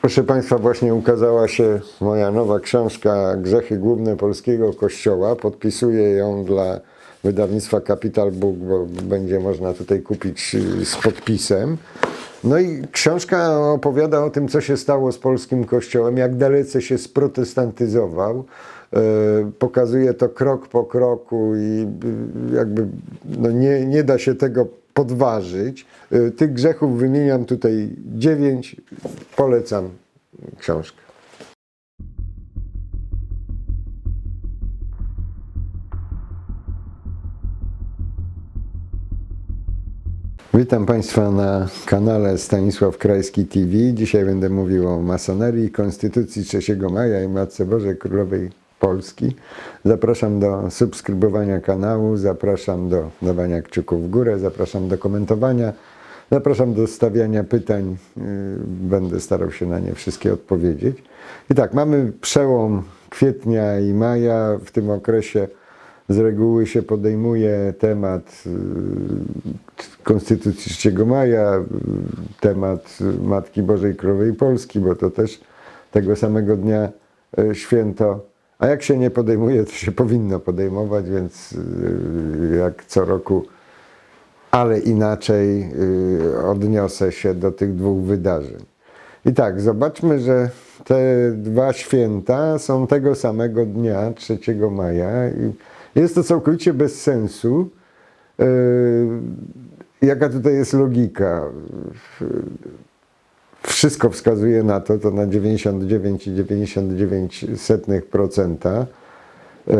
Proszę Państwa, właśnie ukazała się moja nowa książka Grzechy Główne Polskiego Kościoła. Podpisuję ją dla wydawnictwa Capital Book, bo będzie można tutaj kupić y, z podpisem. No i książka opowiada o tym, co się stało z polskim kościołem, jak dalece się sprotestantyzował. E, Pokazuje to krok po kroku i y, jakby no nie, nie da się tego podważyć. E, Tych grzechów wymieniam tutaj dziewięć. Polecam książkę. Witam Państwa na kanale Stanisław Krajski TV. Dzisiaj będę mówił o masonerii, Konstytucji 3 maja i Matce Bożej Królowej Polski. Zapraszam do subskrybowania kanału, zapraszam do dawania kciuków w górę, zapraszam do komentowania, zapraszam do stawiania pytań. Yy, Będę starał się na nie wszystkie odpowiedzieć. I tak, mamy przełom kwietnia i maja. W tym okresie z reguły się podejmuje temat y, Konstytucji 3 maja, y, temat Matki Bożej Królowej Polski, bo to też tego samego dnia święto. A jak się nie podejmuje, to się powinno podejmować, więc y, jak co roku, ale inaczej y, odniosę się do tych dwóch wydarzeń. I tak, zobaczmy, że te dwa święta są tego samego dnia, 3 maja. I jest to całkowicie bez sensu. Yy, Jaka tutaj jest logika? Wszystko wskazuje na to, to na 99,99%. Yy,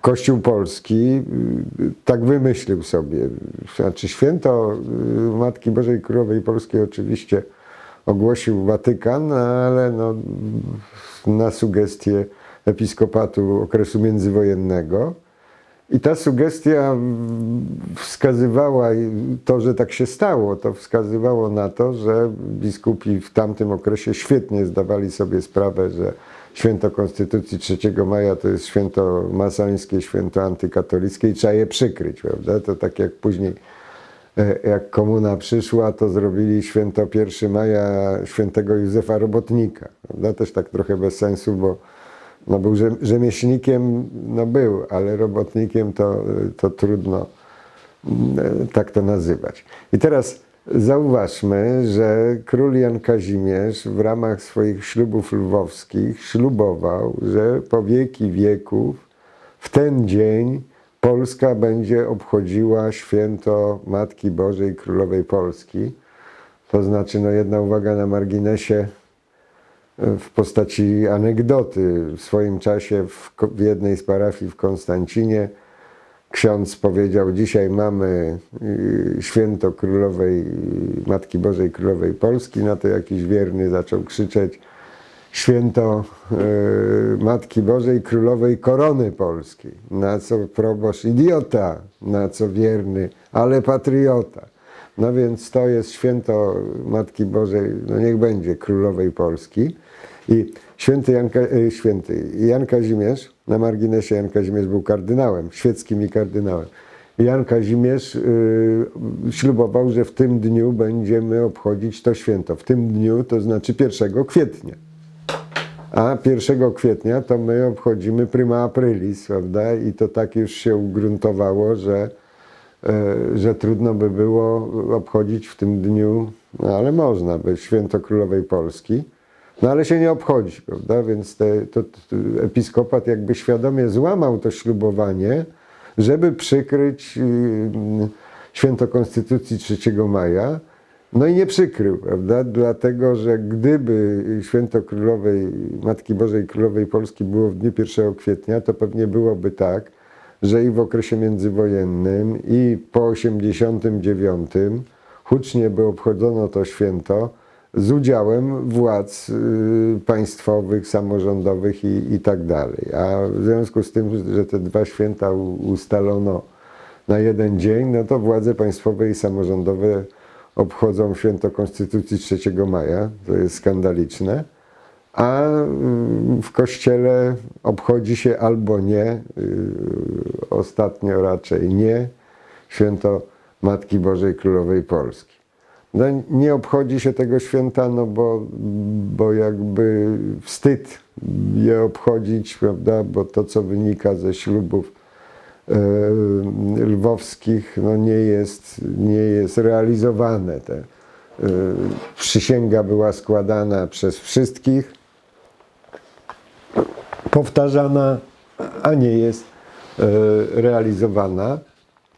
Kościół Polski yy, tak wymyślił sobie. Znaczy święto yy, Matki Bożej Królowej Polskiej oczywiście ogłosił Watykan, ale no, na sugestię episkopatu okresu międzywojennego. I ta sugestia wskazywała, to, że tak się stało, to wskazywało na to, że biskupi w tamtym okresie świetnie zdawali sobie sprawę, że święto Konstytucji 3 maja to jest święto masońskie, święto antykatolickie i trzeba je przykryć, prawda? To tak jak później e, jak komuna przyszła, to zrobili święto 1 maja świętego Józefa Robotnika. Prawda? Też tak trochę bez sensu, bo no był rzem- rzemieślnikiem, no był, ale robotnikiem to, to trudno mm, tak to nazywać. I teraz zauważmy, że król Jan Kazimierz w ramach swoich ślubów lwowskich ślubował, że po wieki wieków w ten dzień Polska będzie obchodziła święto Matki Bożej Królowej Polski. To znaczy, no jedna uwaga na marginesie, w postaci anegdoty. W swoim czasie w, w jednej z parafii w Konstancinie ksiądz powiedział: Dzisiaj mamy y, święto Królowej, Matki Bożej Królowej Polski. Na to jakiś wierny zaczął krzyczeć: Święto y, Matki Bożej Królowej Korony Polskiej. Na co proboszcz idiota, na co wierny, ale patriota. No więc to jest święto Matki Bożej, no niech będzie Królowej Polski. I święty Jan, e, święty Jan Kazimierz, na marginesie Jan Kazimierz był kardynałem, świeckim i kardynałem. Jan Kazimierz y, ślubował, że w tym dniu będziemy obchodzić to święto. W tym dniu, to znaczy 1 kwietnia. A 1 kwietnia to my obchodzimy prima aprilis, prawda? I to tak już się ugruntowało, że, że trudno by było obchodzić w tym dniu, no ale można, by święto Królowej Polski. No ale się nie obchodzi, prawda? Więc te, to, to, episkopat jakby świadomie złamał to ślubowanie, żeby przykryć y, święto Konstytucji 3 maja. No i nie przykrył, prawda? Dlatego, że gdyby święto Królowej, Matki Bożej Królowej Polski było w dniu 1 kwietnia, to pewnie byłoby tak, że i w okresie międzywojennym, i po 89 hucznie by obchodzono to święto z udziałem władz y, państwowych, samorządowych i, i tak dalej. A w związku z tym, że te dwa święta ustalono na jeden dzień, no to władze państwowe i samorządowe obchodzą święto Konstytucji 3 maja, to jest skandaliczne, a y, w kościele obchodzi się albo nie, y, ostatnio raczej nie, święto Matki Bożej Królowej Polski. no, nie obchodzi się tego święta, no bo, bo jakby wstyd je obchodzić, prawda, bo to, co wynika ze ślubów e, lwowskich, no nie jest, nie jest realizowane. Te, e, przysięga była składana przez wszystkich, powtarzana, a nie jest realizowana.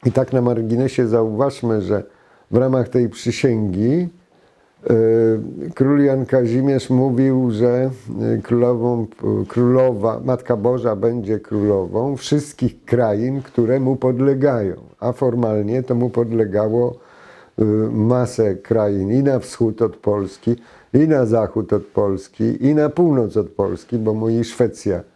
I tak na marginesie zauważmy, że w ramach tej przysięgi e, król Jan Kazimierz mówił, że e, królową, królowa, Matka Boża będzie królową wszystkich krain, które mu podlegają, a formalnie to mu podlegało e, masę krain i na wschód od Polski, i na zachód od Polski, i na północ od Polski, bo mu i Szwecja e,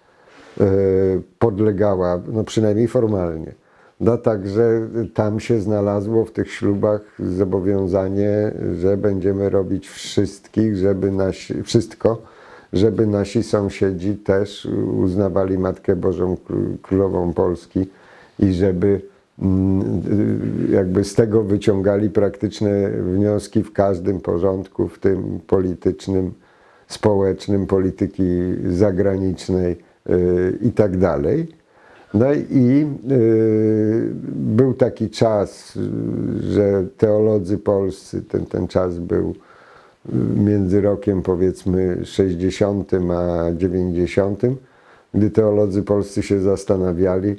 podlegała, no przynajmniej formalnie. No także tam się znalazło w tych ślubach zobowiązanie, że będziemy robić wszystkich, żeby nasi, wszystko, żeby nasi sąsiedzi też uznawali Matkę Bożą Kró- Królową Polski i żeby mm, jakby z tego wyciągali praktyczne wnioski w każdym porządku, w tym politycznym, społecznym, polityki zagranicznej i tak dalej. No i y, był taki czas, y, że teolodzy polscy, ten, ten czas był y, między rokiem powiedzmy 60 a 90, gdy teolodzy polscy się zastanawiali,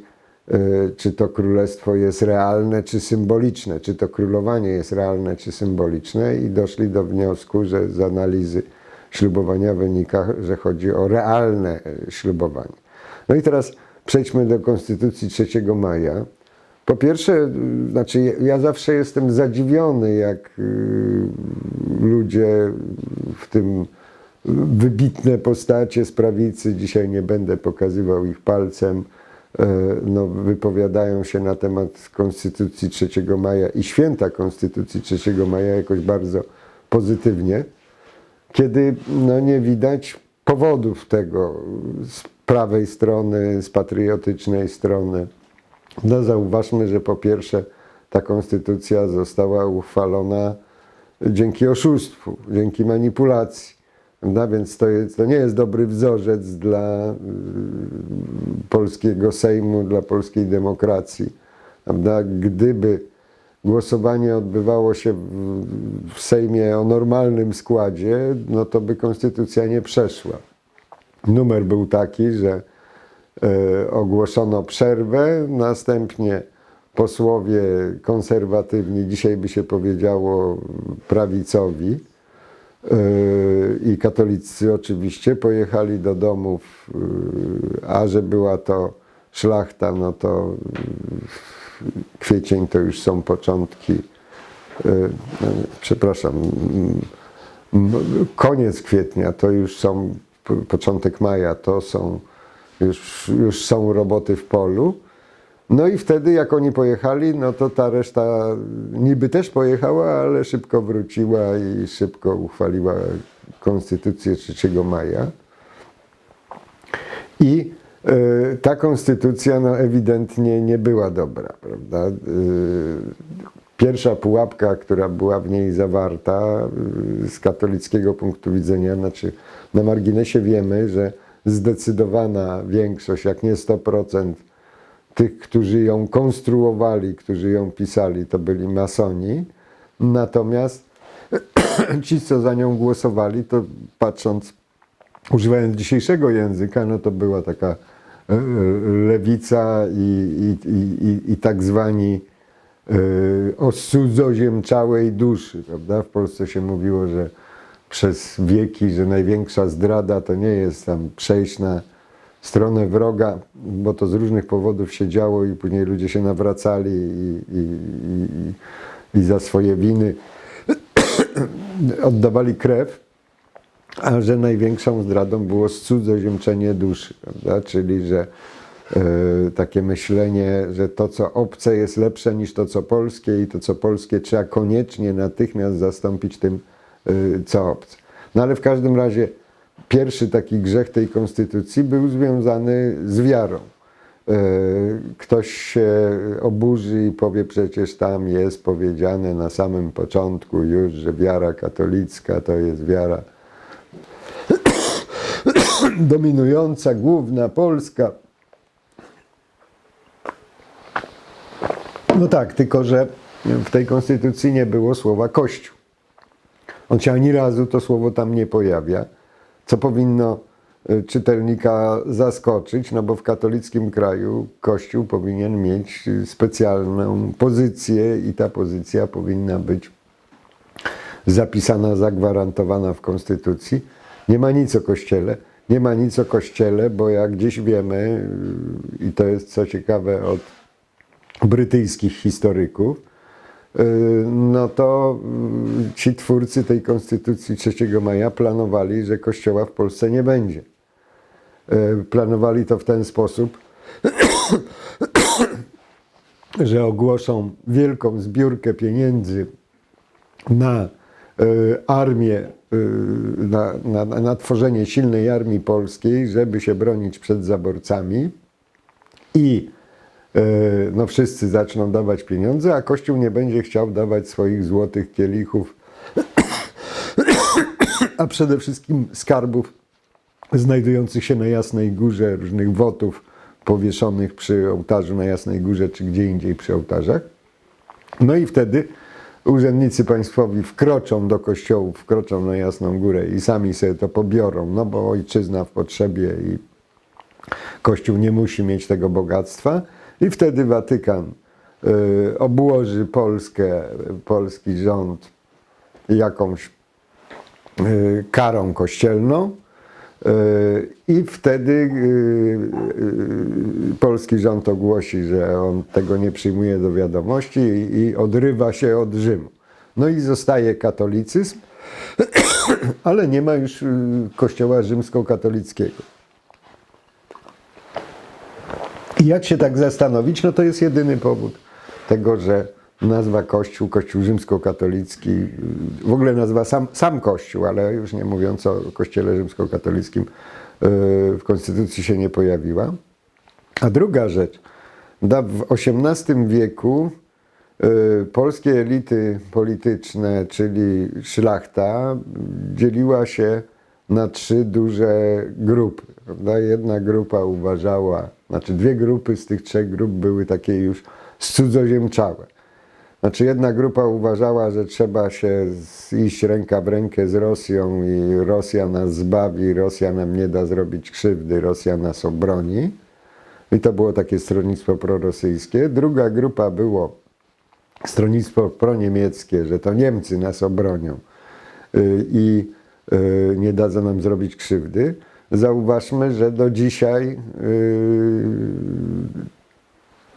y, czy to królestwo jest realne, czy symboliczne, czy to królowanie jest realne, czy symboliczne i doszli do wniosku, że z analizy ślubowania wynika, że chodzi o realne y, ślubowanie. No i teraz przejdźmy do Konstytucji 3 maja. Po pierwsze, znaczy ja- ja zawsze jestem zadziwiony, jak y, ludzie, w tym wybitne postacie z prawicy, dzisiaj nie będę pokazywał ich palcem, e, no, wypowiadają się na temat Konstytucji 3 maja i święta Konstytucji 3 maja jakoś bardzo pozytywnie kiedy no, nie widać powodów tego z prawej strony, z patriotycznej strony. No, zauważmy, że po pierwsze ta konstytucja została uchwalona dzięki oszustwu, dzięki manipulacji. No, więc to, jest, to nie jest dobry wzorzec dla y, polskiego Sejmu, dla polskiej demokracji. Gdyby głosowanie odbywało się w, Sejmie o normalnym składzie, no to by konstytucja nie przeszła. Numer był taki, że e, ogłoszono przerwę, następnie posłowie konserwatywni, dzisiaj by się powiedziało prawicowi, e, i katolicy oczywiście pojechali do domów, e, a że była to szlachta, no to kwiecień to już są początki, e, no, przepraszam, m, m, koniec kwietnia to już są, początek maja to są, już, już są roboty w polu. No i wtedy jak oni pojechali, no to ta reszta niby też pojechała, ale szybko wróciła i szybko uchwaliła konstytucję 3 maja. I ta konstytucja no, ewidentnie nie była dobra, prawda? E, Pierwsza pułapka, która była w niej zawarta e, z katolickiego punktu widzenia, znaczy na marginesie wiemy, że zdecydowana większość, jak nie 100% tych, którzy ją konstruowali, którzy ją pisali, to byli masoni. Natomiast ci, co za nią głosowali, to patrząc używając dzisiejszego języka, no to była taka lewica i, i, i, i, tak zwani e, o duszy, prawda? W Polsce się mówiło, że przez wieki, że największa zdrada to nie jest tam przejść na stronę wroga, bo to z różnych powodów się działo i później ludzie się nawracali i, i, i, i za swoje winy oddawali krew, a że największą zdradą było cudzoziemczenie duszy, prawda? czyli że e, takie myślenie, że to co obce jest lepsze niż to co polskie i to co polskie trzeba koniecznie natychmiast zastąpić tym e, co obce. No ale w każdym razie pierwszy taki grzech tej konstytucji był związany z wiarą. E, ktoś się oburzy i powie, przecież tam jest powiedziane na samym początku już, że wiara katolicka to jest wiara dominująca, główna, polska. No tak, tylko że w tej konstytucji nie było słowa Kościół. On się ani razu to słowo tam nie pojawia, co powinno y, czytelnika zaskoczyć, no bo w katolickim kraju Kościół powinien mieć y, specjalną pozycję i ta pozycja powinna być zapisana, zagwarantowana w Konstytucji. Nie ma nic o Kościele, nie ma nic o Kościele, bo jak gdzieś wiemy, i to jest co ciekawe od brytyjskich historyków, y, no to y, ci twórcy tej Konstytucji 3 maja planowali, że Kościoła w Polsce nie będzie. Y, Planowali to w ten sposób, że ogłoszą wielką zbiórkę pieniędzy na armię, na, na, na tworzenie silnej armii polskiej, żeby się bronić przed zaborcami i y, no, wszyscy zaczną dawać pieniądze, a Kościół nie będzie chciał dawać swoich złotych kielichów, a przede wszystkim skarbów znajdujących się na Jasnej Górze, różnych wotów powieszonych przy ołtarzu na Jasnej Górze, czy gdzie indziej przy ołtarzach. No i wtedy urzędnicy państwowi wkroczą do kościołów, wkroczą na Jasną Górę i sami sobie to pobiorą, no bo ojczyzna w potrzebie i Kościół nie musi mieć tego bogactwa. I wtedy Watykan y, obłoży Polskę, polski rząd jakąś y, karą kościelną. Y, I wtedy y, y, polski rząd ogłosi, że on tego nie przyjmuje do wiadomości i, odrywa się od Rzymu. No i zostaje katolicyzm, ale nie ma już kościoła rzymskokatolickiego. I jak się tak zastanowić, no to jest jedyny powód tego, że nazwa Kościół, Kościół rzymskokatolicki, w ogóle nazwa sam, sam Kościół, ale już nie mówiąc o Kościele rzymskokatolickim, y, w Konstytucji się nie pojawiła. A druga rzecz, w XVIII wieku y, polskie elity polityczne, czyli szlachta, dzieliła się na trzy duże grupy. Prawda? Jedna grupa uważała, znaczy dwie grupy z tych trzech grup były takie już cudzoziemczałe. Znaczy jedna grupa uważała, że trzeba się iść ręka w rękę z Rosją i Rosja nas zbawi, Rosja nam nie da zrobić krzywdy, Rosja nas obroni. I to było takie stronnictwo prorosyjskie. Druga grupa było stronnictwo proniemieckie, że to Niemcy nas obronią y, i y, nie dadzą nam zrobić krzywdy. Zauważmy, że do dzisiaj y,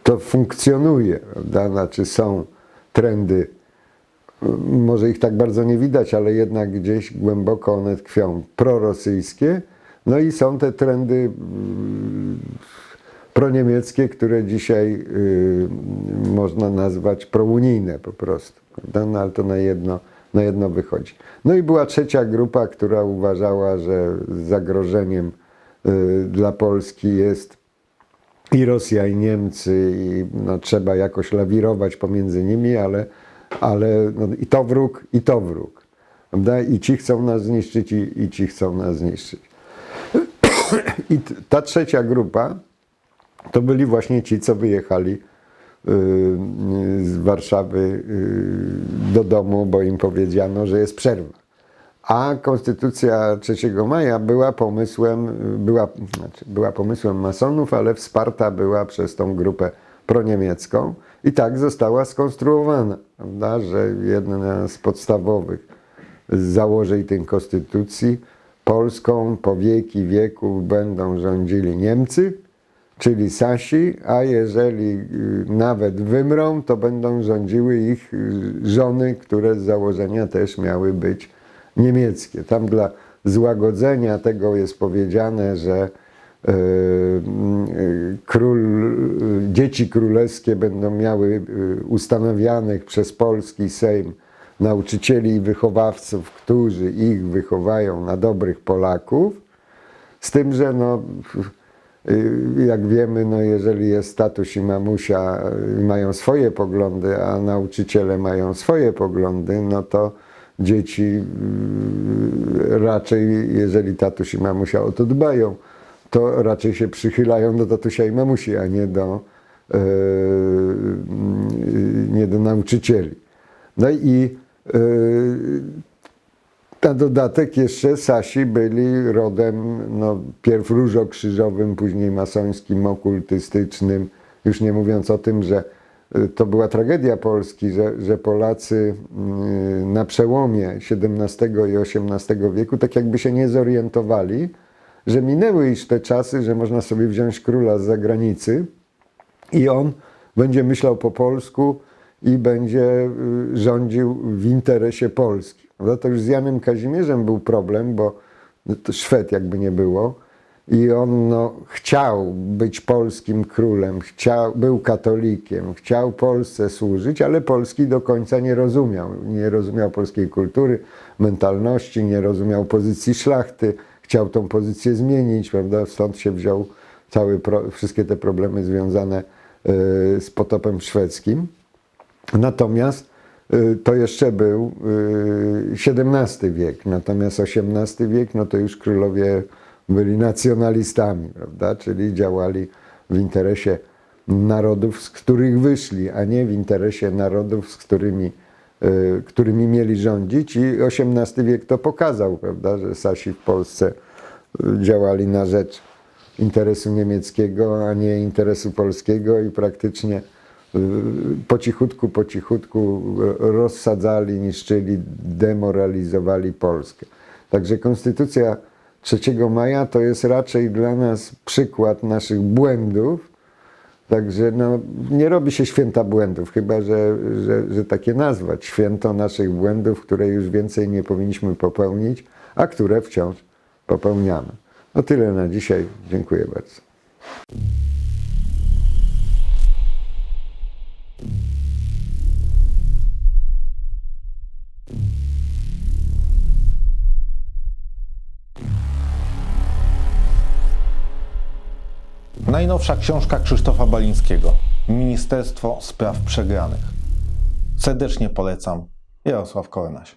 to funkcjonuje, prawda? Znaczy są trendy, może ich tak bardzo nie widać, ale jednak gdzieś głęboko one tkwią, prorosyjskie. No i są te trendy y, proniemieckie, które dzisiaj y, można nazwać prounijne po prostu. No ale to na jedno, na jedno wychodzi. No i była trzecia grupa, która uważała, że zagrożeniem y, dla Polski jest i Rosja, i Niemcy, i no, trzeba jakoś lawirować pomiędzy nimi, ale, ale no, i to wróg, i to wróg. Prawda? I ci chcą nas zniszczyć, i, i ci chcą nas zniszczyć. I ta trzecia grupa to byli właśnie ci, co wyjechali y, z Warszawy y, do domu, bo im powiedziano, że jest przerwa. A Konstytucja 3 maja była pomysłem, była, znaczy była pomysłem masonów, ale wsparta była przez tą grupę proniemiecką i tak została skonstruowana, prawda, że jedna z podstawowych założeń tej Konstytucji Polską po wieki wieków będą rządzili Niemcy, czyli Sasi, a jeżeli y, nawet wymrą, to będą rządziły ich y, żony, które z założenia też miały być niemieckie. Tam dla złagodzenia tego jest powiedziane, że y, y, król, dzieci królewskie będą miały y, ustanawianych przez polski Sejm nauczycieli i wychowawców, którzy ich wychowają na dobrych Polaków, z tym, że no, y, jak wiemy, no jeżeli jest tatuś i mamusia mają swoje poglądy, a nauczyciele mają swoje poglądy, no to dzieci y, raczej, jeżeli tatuś i mamusia o to dbają, to raczej się przychylają do tatusia i mamusi, a nie do, y, y, nie do nauczycieli. No i y, na dodatek jeszcze Sasi byli rodem no, pierw różokrzyżowym, później masońskim, okultystycznym. Już nie mówiąc o tym, że to była tragedia Polski, że, że Polacy y, na przełomie XVII i XVIII wieku tak jakby się nie zorientowali, że minęły już te czasy, że można sobie wziąć króla z zagranicy i on będzie myślał po polsku i będzie y, rządził w interesie Polski. No to już z Janem Kazimierzem był problem, bo Szwed jakby nie było. I on no, chciał być polskim królem, chciał, był katolikiem, chciał Polsce służyć, ale Polski do końca nie rozumiał. Nie rozumiał polskiej kultury, mentalności, nie rozumiał pozycji szlachty. Chciał tą pozycję zmienić, prawda? Stąd się wziął cały pro, wszystkie te problemy związane y, z potopem szwedzkim. Natomiast y, to jeszcze był y, XVII wiek, natomiast XVIII wiek, no to już królowie byli nacjonalistami, prawda? Czyli działali w interesie narodów, z których wyszli, a nie w interesie narodów, z którymi, y, którymi mieli rządzić. I XVIII wiek to pokazał, prawda? Że Sasi w Polsce y, działali na rzecz interesu niemieckiego, a nie interesu polskiego i praktycznie y, po cichutku, po cichutku rozsadzali, niszczyli, demoralizowali Polskę. Także Konstytucja 3 maja to jest raczej dla nas przykład naszych błędów. Także no, nie robi się święta błędów, chyba że, że, że takie nazwać. Święto naszych błędów, które już więcej nie powinniśmy popełnić, a które wciąż popełniamy. No tyle na dzisiaj. Dziękuję bardzo. Najnowsza książka Krzysztofa Balińskiego Ministerstwo Spraw Przegranych. Serdecznie polecam. Jarosław Kornaś.